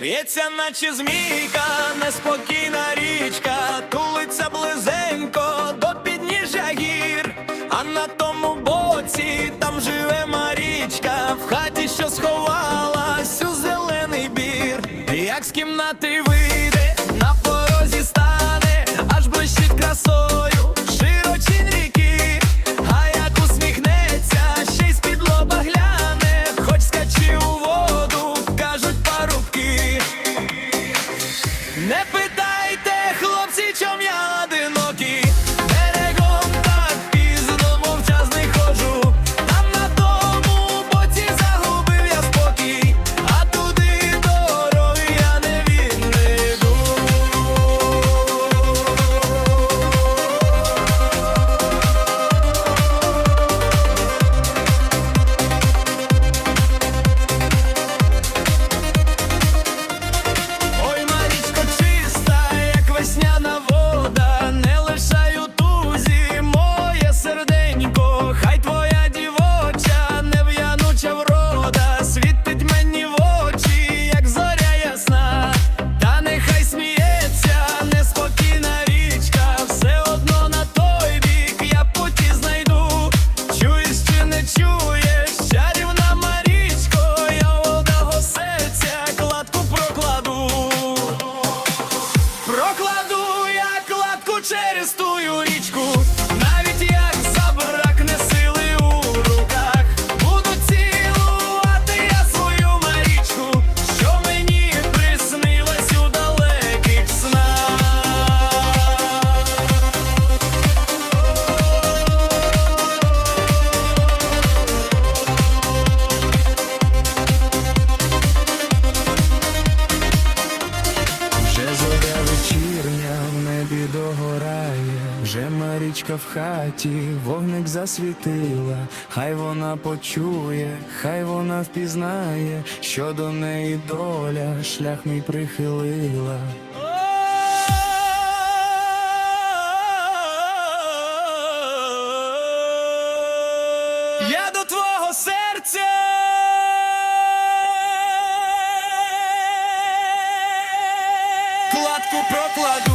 В'ється, наче змійка, неспокійна річка, тулиться близенько до підніжжя гір, а на тому боці там живе Марічка, в хаті, що сховалась у зелений бір, як з кімнати вийде, на порозі стане, аж блищить красою, через тую річку, вже Марічка в хаті, вогник засвітила, хай вона почує, хай вона впізнає, що до неї доля шлях мій прихилила. Я до твого серця. Кладку прокладу.